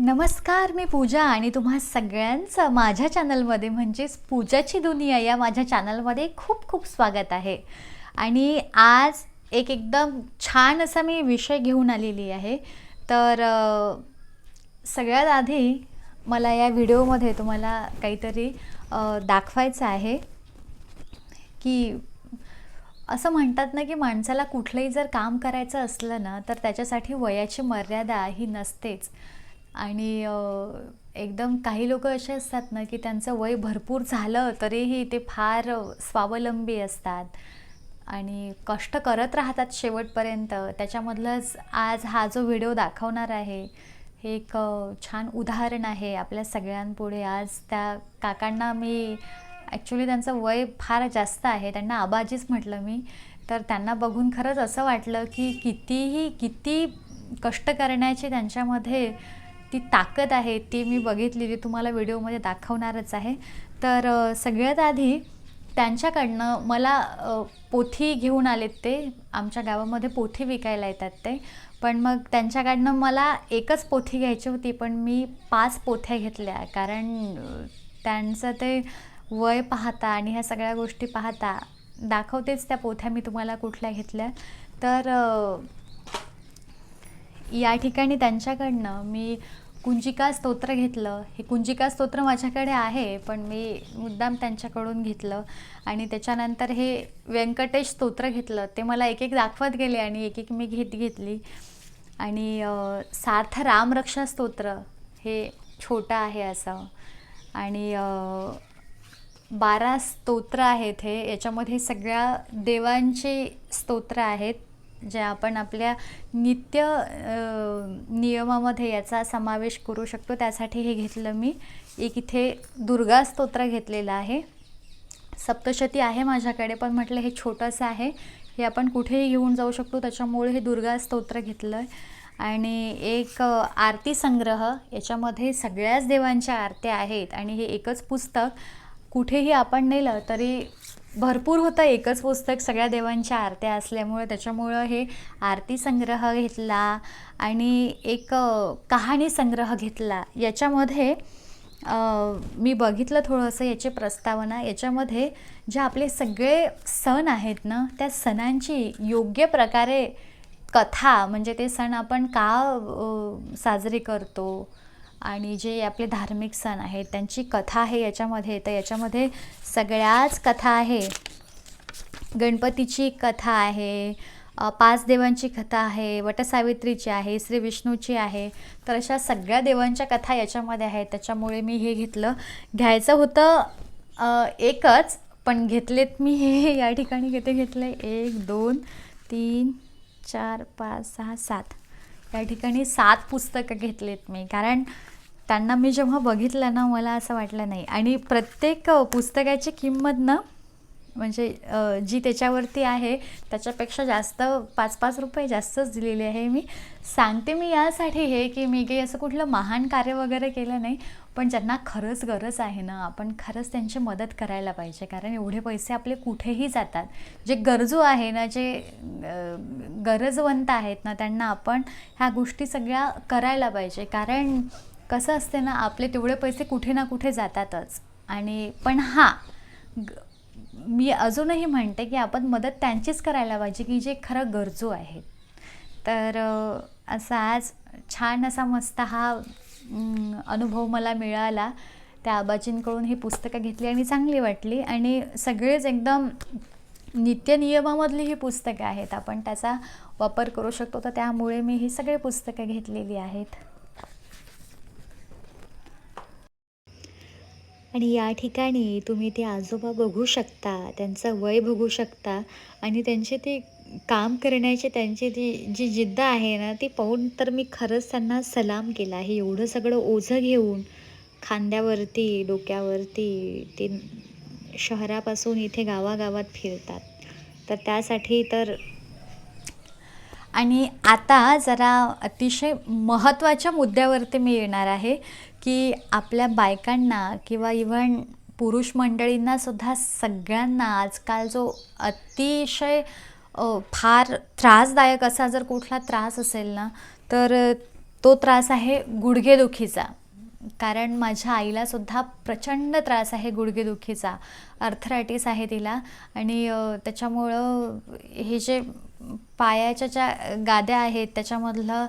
नमस्कार मी पूजा आणि तुम्हा सगळ्यांचं माझ्या चॅनलमध्ये म्हणजेच पूजाची दुनिया या माझ्या चॅनलमध्ये खूप खूप स्वागत आहे. आणि आज एक एकदम छान असा मी विषय घेऊन आलेली आहे. तर सगळ्यात आधी मला या व्हिडिओमध्ये तुम्हाला काहीतरी दाखवायचं आहे की असं म्हणतात ना की माणसाला कुठलंही जर काम करायचं असलं ना तर त्याच्यासाठी वयाची मर्यादा ही नसतेच. आणि एकदम काही लोक असे असतात ना की त्यांचं वय भरपूर झालं तरीही ते फार स्वावलंबी असतात. आणि कष्ट करत राहतात शेवटपर्यंत. त्याच्यामधलंच आज हा जो व्हिडिओ दाखवणार आहे हे एक छान उदाहरण आहे आपल्या सगळ्यांपुढे. आज त्या काकांना मी ॲक्च्युली त्यांचं वय फार जास्त आहे त्यांना आबाजीच म्हटलं मी. तर त्यांना बघून खरंच असं वाटलं की कितीही किती कष्ट करण्याची त्यांच्यामध्ये ती ताकद आहे ती मी बघितली तुम्हाला व्हिडिओमध्ये दाखवणारच आहे. तर सगळ्यात आधी त्यांच्याकडनं मला पोथी घेऊन आलेत ते. आमच्या गावामध्ये पोथी विकायला येतात ते. पण मग त्यांच्याकडनं मला एकच पोथी घ्यायची होती पण मी पाच पोथ्या घेतल्या. कारण त्यांचं ते वय पाहता आणि ह्या सगळ्या गोष्टी पाहता दाखवतेच त्या पोथ्या मी तुम्हाला कुठल्या घेतल्या. तर या ठिकाणी त्यांच्याकडनं मी कुंजिका स्तोत्र घेतलं. हे कुंजिका स्तोत्र माझ्याकडे आहे पण मी मुद्दाम त्यांच्याकडून घेतलं आणि त्याच्यानंतर हे व्यंकटेश स्तोत्र घेतलं. ते मला एक एक दाखवत गेले आणि एक एक मी घेत घेतली. आणि सार्थ रामरक्षा स्तोत्र हे छोटं आहे असं. आणि बारा स्तोत्र आहेत हे. याच्यामध्ये सगळ्या देवांचे स्तोत्र आहेत. जे आपण आपल्या नित्य नियमामध्ये याचा समावेश करू शकतो त्यासाठी हे घेतलं मी. एक इथे दुर्गा स्तोत्र घेतलेलं आहे. सप्तशती आहे माझ्याकडे पण म्हटलं हे छोटंसं आहे. हे आपण कुठेही घेऊन जाऊ शकतो त्याच्यामुळे हे दुर्गा स्तोत्र घेतलं आहे आणि एक आरती संग्रह याच्यामध्ये सगळ्याच देवांच्या आरत्या आहेत. आणि हे एकच पुस्तक. कुठेही आपण नेलं तरी भरपूर होतं. एकच पुस्तक सगळ्या देवांच्या आरत्या असल्यामुळे त्याच्यामुळं हे आरती संग्रह घेतला आणि एक कहाणी संग्रह घेतला. याच्यामध्ये मी बघितलं थोडंसं याची प्रस्तावना. याच्यामध्ये जे आपले सगळे सण आहेत ना त्या सणांची योग्य प्रकारे कथा म्हणजे ते सण आपण का साजरे करतो? आणि जे आपले धार्मिक सण आहेत त्यांची कथा आहे याच्यामध्ये तर याच्यामध्ये सगळ्याच कथा आहे. गणपतीची कथा आहे पाच देवांची कथा आहे वटसावित्रीची आहे श्री विष्णूची आहे. तर अशा सगळ्या देवांच्या कथा याच्यामध्ये आहेत. त्याच्यामुळे मी हे घेतलं. घ्यायचं होतं एकच पण घेतलेत मी हे या ठिकाणी किती घेतले एक दोन तीन चार पाच सहा सात. या ठिकाणी सात पुस्तकं घेतलेत मी. कारण त्यांना मी जेव्हा बघितलं ना मला असं वाटलं नाही. आणि प्रत्येक पुस्तकाची किंमत ना म्हणजे जी त्याच्यावरती आहे त्याच्यापेक्षा जास्त पाच पाच रुपये जास्तच दिलेले आहे मी. सांगते मी यासाठी हे की मी काही असं कुठलं महान कार्य वगैरे केलं नाही. पण ज्यांना खरंच गरज आहे ना आपण खरंच त्यांची मदत करायला पाहिजे. कारण एवढे पैसे आपले कुठेही जातात. जे गरजू आहे ना जे गरजवंत आहेत ना त्यांना आपण ह्या गोष्टी सगळ्या करायला पाहिजे. कारण कसं असते ना आपले तेवढे पैसे कुठे ना कुठे जातातच. आणि पण हां मी अजूनही म्हणते की आपण मदत त्यांचीच करायला पाहिजे की जे खरं गरजू आहेत. तर असा आज छान असा मस्त हा अनुभव मला मिळाला. त्या आबाजींकडून ही पुस्तकं घेतली आणि चांगली वाटली. आणि सगळेच एकदम नित्यनियमामधली ही पुस्तकं आहेत. आपण त्याचा वापर करू शकतो. तर त्यामुळे मी ही सगळी पुस्तकं घेतलेली आहेत. आणि या ठिकाणी तुम्ही ते आजोबा बघू शकता. त्यांचं वय बघू शकता. आणि त्यांचे ते काम करण्याची त्यांची ती जी जिद्द आहे ना ती पाहून तर मी खरंच त्यांना सलाम केला. हे एवढं सगळं ओझं घेऊन खांद्यावरती डोक्यावरती ते शहरापासून इथे गावागावात फिरतात. तर त्यासाठी तर आणि आता जरा अतिशय महत्त्वाच्या मुद्द्यावरती मी येणार आहे की आपल्या बायकांना किंवा इव्हन पुरुष मंडळींना सुद्धा सगळ्यांना आजकाल जो अतिशय फार त्रासदायक असा जर कुठला त्रास असेल ना तर तो त्रास आहे गुडघेदुखीचा. कारण माझ्या आईलासुद्धा प्रचंड त्रास आहे गुडघेदुखीचा. अर्थरायटिस आहे तिला आणि त्याच्यामुळं हे जे पायाच्या ज्या गाद्या आहेत त्याच्यामधलं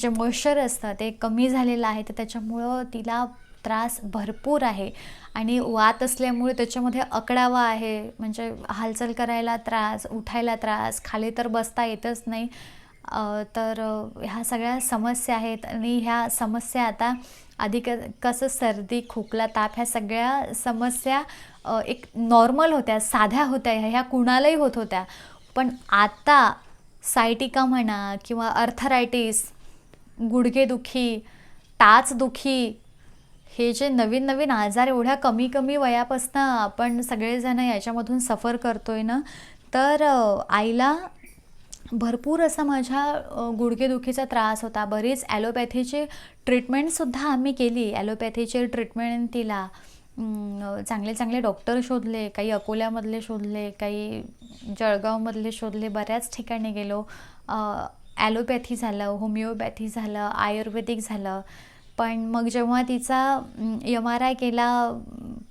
जे मॉइश्चर असतं ते कमी झालेलं आहे तर त्याच्यामुळं तिला त्रास भरपूर आहे. आणि वात असल्यामुळे त्याच्यामध्ये अकडावा आहे. म्हणजे हालचाल करायला त्रास उठायला त्रास खाली तर बसता येतच नाही. तर ह्या सगळ्या समस्या आहेत. आणि ह्या समस्या आता आधी क कसं सर्दी खोकला ताप ह्या सगळ्या समस्या एक नॉर्मल होत्या साध्या होत्या. ह्या ह्या कुणालाही होत होत्या. पण आता सायटिका म्हणा किंवा अर्थरायटिस गुडघेदुखी टाचदुखी हे जे नवीन नवीन आजार एवढ्या कमी कमी वयापासनं आपण सगळेजण याच्यामधून सफर करतोय ना तर आईला भरपूर असा माझ्या गुडघेदुखीचा त्रास होता. बरीच ॲलोपॅथीची ट्रीटमेंटसुद्धा आम्ही केली. ॲलोपॅथीची ट्रीटमेंट तिला चांगले चांगले डॉक्टर शोधले काही अकोल्यामधले शोधले काही जळगावमधले शोधले बऱ्याच ठिकाणी गेलो. ॲलोपॅथी झालं होमिओपॅथी झालं आयुर्वेदिक झालं. पण मग जेव्हा तिचा एम आर आय केला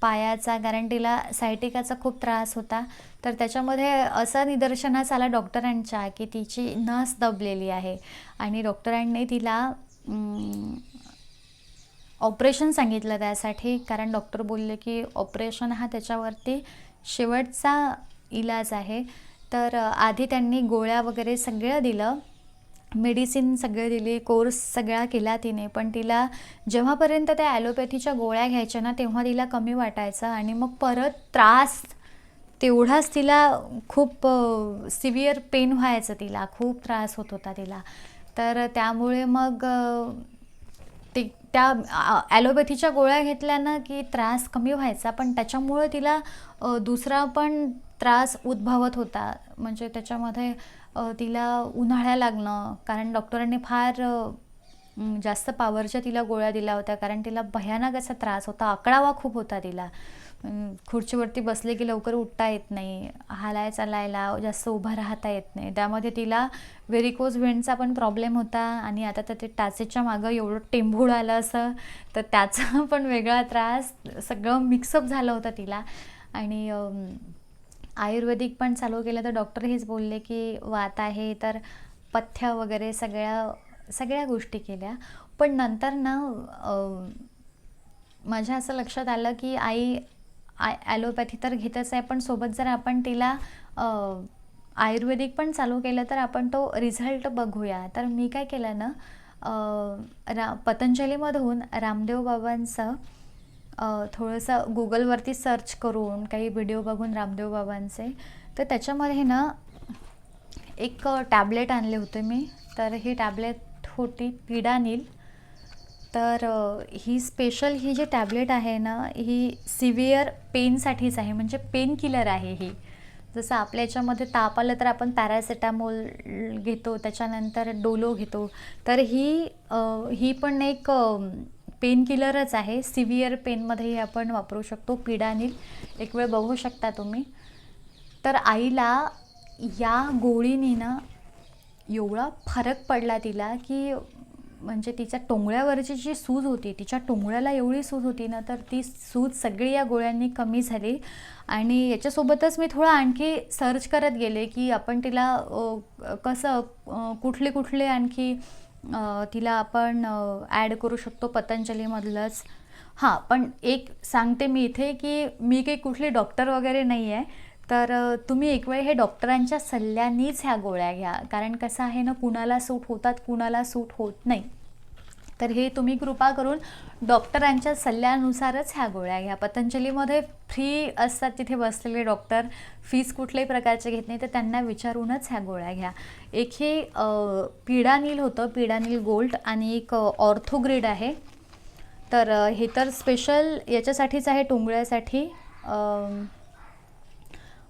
पायाचा कारण तिला सायटिकाचा खूप त्रास होता तर त्याच्यामध्ये असा निदर्शनास आला डॉक्टरांच्या की तिची नस दबलेली आहे. आणि डॉक्टरांनी तिला ऑपरेशन सांगितलं त्यासाठी कारण डॉक्टर बोलले की ऑपरेशन हा त्याच्यावरती शेवटचा इलाज आहे. तर आधी त्यांनी गोळ्या वगैरे सगळं दिलं. मेडिसिन सगळे दिली कोर्स सगळा केला तिने पण तिला जेव्हापर्यंत त्या ॲलोपॅथीच्या गोळ्या घ्यायच्या ना तेव्हा तिला कमी वाटायचं आणि मग परत त्रास तेवढाच तिला खूप सिव्हिअर पेन व्हायचं तिला खूप त्रास होत होता तिला. तर त्यामुळे मग ते त्या ॲलोपॅथीच्या गोळ्या घेतल्यानं की त्रास कमी व्हायचा पण त्याच्यामुळे तिला दुसरा पण त्रास उद्भवत होता. म्हणजे त्याच्यामध्ये तिला उन्हाळ्या लागणं कारण डॉक्टरांनी फार जास्त पॉवरच्या तिला गोळ्या दिल्या होत्या कारण तिला भयानक असा त्रास होता आकडावा खूप होता तिला. खुर्चीवरती बसले की लवकर उठता येत नाही हालाय चालायला जास्त उभं राहता येत नाही. त्यामध्ये तिला व्हेरिकोज व्हेंटचा पण प्रॉब्लेम होता आणि आता तर ते टाचेच्या मागं एवढं टेंभूळ आलं असं तर त्याचा पण वेगळा त्रास सगळं मिक्सअप झालं होतं तिला. आणि आयुर्वेदिक पण चालू केलं तर डॉक्टर हेच बोलले की वात आहे तर पथ्य वगैरे सगळ्या सगळ्या गोष्टी केल्या. पण नंतर ना माझ्या असं लक्षात आलं की आई आय ॲलोपॅथी तर घेतच आहे पण सोबत जर आपण तिला आयुर्वेदिक पण चालू केलं तर आपण तो रिझल्ट बघूया. तर मी काय केलं ना रा पतंजलीमधून रामदेव बाबांचं थोडंसं गुगलवरती सर्च करून काही व्हिडिओ बघून रामदेव बाबांचे. तर त्याच्यामध्ये ना एक टॅबलेट आणले होते मी. तर ही टॅबलेट होती पिडानील. तर ही स्पेशल ही जी टॅबलेट आहे ना ही सिव्हिअर पेनसाठीच आहे. म्हणजे पेन किलर आहे ही. जसं आपल्या याच्यामध्ये ताप आलं तर आपण पॅरासिटामोल घेतो त्याच्यानंतर डोलो घेतो. तर ही ही पण एक पेन किलरच आहे. सिव्हिअर पेनमध्येही आपण वापरू शकतो. पिडानील एक वेळ बघू शकता तुम्ही. तर आईला या गोळीनी ना एवढा फरक पडला तिला की म्हणजे तिच्या टोंगळ्यावरची जी सूज होती तिच्या टोंगळ्याला एवढी सूज होती ना तर ती सूज सगळी या गोळ्यांनी कमी झाली. आणि याच्यासोबतच मी थोडं आणखी सर्च करत गेले की आपण तिला कसं कुठले कुठले आणखी तिला आपण ॲड करू शकतो पतंजलीमधलंच. हां पण एक सांगते मी इथे की मी काही कुठली डॉक्टर वगैरे नाही आहे तर तुम्ही एक वेळ हे डॉक्टरांच्या सल्ल्यानेच ह्या गोळ्या घ्या. कारण कसं आहे ना कुणाला सूट होतात कुणाला सूट होत नाही. तर हे तुम्ही कृपा करून डॉक्टरांच्या सल्ल्यानुसारच ह्या गोळ्या घ्या. पतंजलीमध्ये फ्री असतात तिथे बसलेले डॉक्टर. फीस कुठल्याही प्रकारचे घेत नाही तर त्यांना विचारूनच ह्या गोळ्या घ्या. एक हे पिडानील होतं पिडानील गोल्ड आणि एक ऑर्थोग्रेड आहे. तर हे तर स्पेशल याच्यासाठीच आहे टोंगळ्यासाठी. आर्थरायटीस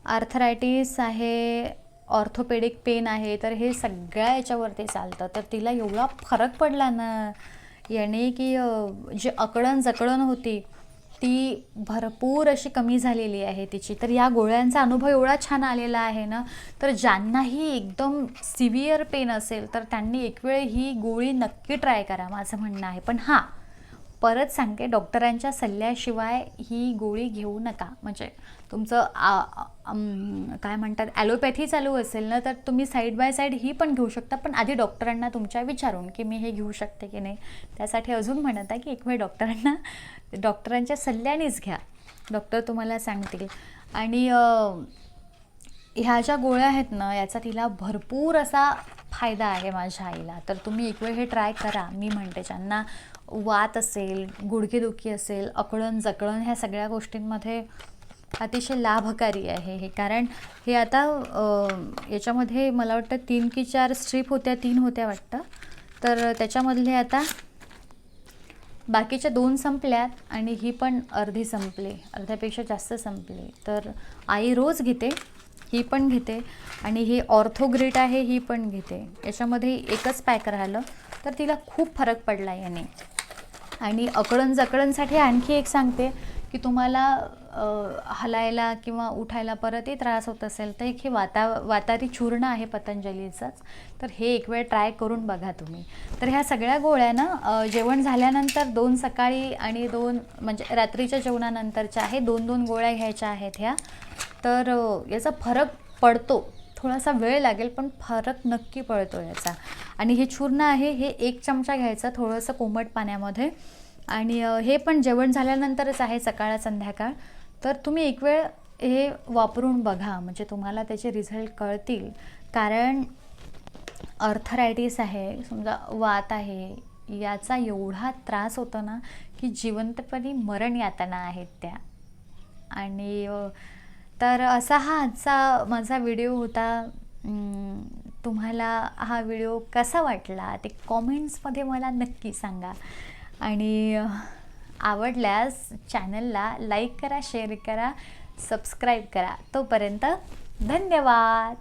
आर्थरायटिस आहे ऑर्थोपेडिक पेन आहे तर हे सगळ्या याच्यावरती चालतं. तर तिला एवढा फरक पडला ना याने की जी अकडण जकडण होती ती भरपूर अशी कमी झालेली आहे तिची. तर या गोळ्यांचा अनुभव एवढा छान आलेला आहे ना तर ज्यांनाही एकदम सिव्हिअर पेन असेल तर त्यांनी एक वेळ ही गोळी नक्की ट्राय करा माझं म्हणणं आहे. पण हां परत सांगते डॉक्टरांच्या सल्ल्याशिवाय ही गोळी घेऊ नका. म्हणजे तुमचं काय म्हणतात ॲलोपॅथी चालू असेल ना तर तुम्ही साईड बाय साईड ही पण घेऊ शकता पण आधी डॉक्टरांना तुमच्या विचारून की मी हे घेऊ शकते की नाही. त्यासाठी अजून म्हणत आहे की एक वेळ डॉक्टरांना डॉक्टरांच्या सल्ल्यानेच घ्या. डॉक्टर तुम्हाला सांगतील. आणि ह्या ज्या गोळ्या आहेत ना याचा तिला भरपूर असा फायदा आहे माझ्या आईला. तर तुम्ही एक वेळ हे ट्राय करा मी म्हणते ज्यांना वात असेल गुडघेदुखी असेल अकळण जकळण ह्या सगळ्या गोष्टींमध्ये अतिशय लाभकारी आहे हे. कारण हे आता याच्यामध्ये मला वाटतं तीन की चार स्ट्रीप होत्या तीन होत्या वाटतं. तर त्याच्यामधले आता बाकीच्या दोन संपल्यात आणि ही पण अर्धी संपली अर्ध्यापेक्षा जास्त संपली. तर आई रोज घेते ही पण घेते आणि ही ऑर्थोग्रेट आहे ही पण घेते. याच्यामध्ये एकच पॅक राहिलं तर तिला खूप फरक पडला याने. आणि अकळण जकळणसाठी आणखी एक सांगते की तुम्हाला हलायला किंवा उठायला परतही त्रास होत असेल तर एक हे वाता वातारी चूर्ण आहे पतंजलीचंच. तर हे एक वेळ ट्राय करून बघा तुम्ही. तर ह्या सगळ्या गोळ्या ना जेवण झाल्यानंतर दोन सकाळी आणि दोन म्हणजे रात्रीच्या जेवणानंतरच्या आहे दोन दोन गोळ्या घ्यायच्या आहेत ह्या. तर याचा फरक पडतो. थोडासा वेळ लागेल पण फरक नक्की पडतो याचा. आणि हे चूर्ण आहे हे एक चमचा घ्यायचा थोडंसं कोमट पाण्यामध्ये. आणि हे पण जेवण झाल्यानंतरच आहे सकाळ संध्याकाळ. तर तुम्ही एक वेळ हे वापरून बघा म्हणजे तुम्हाला त्याचे रिझल्ट कळतील. कारण अर्थरायटिस आहे समजा वात आहे याचा एवढा त्रास होतो ना की जिवंतपणी मरण यातना आहेत त्या. आणि तर असा हा आजचा माझा व्हिडिओ होता. तुम्हाला हा व्हिडिओ कसा वाटला ते कॉमेंट्समध्ये मला नक्की सांगा. आणि आवडल्यास चॅनलला लाईक करा शेअर करा सबस्क्राईब करा. तोपर्यंत धन्यवाद.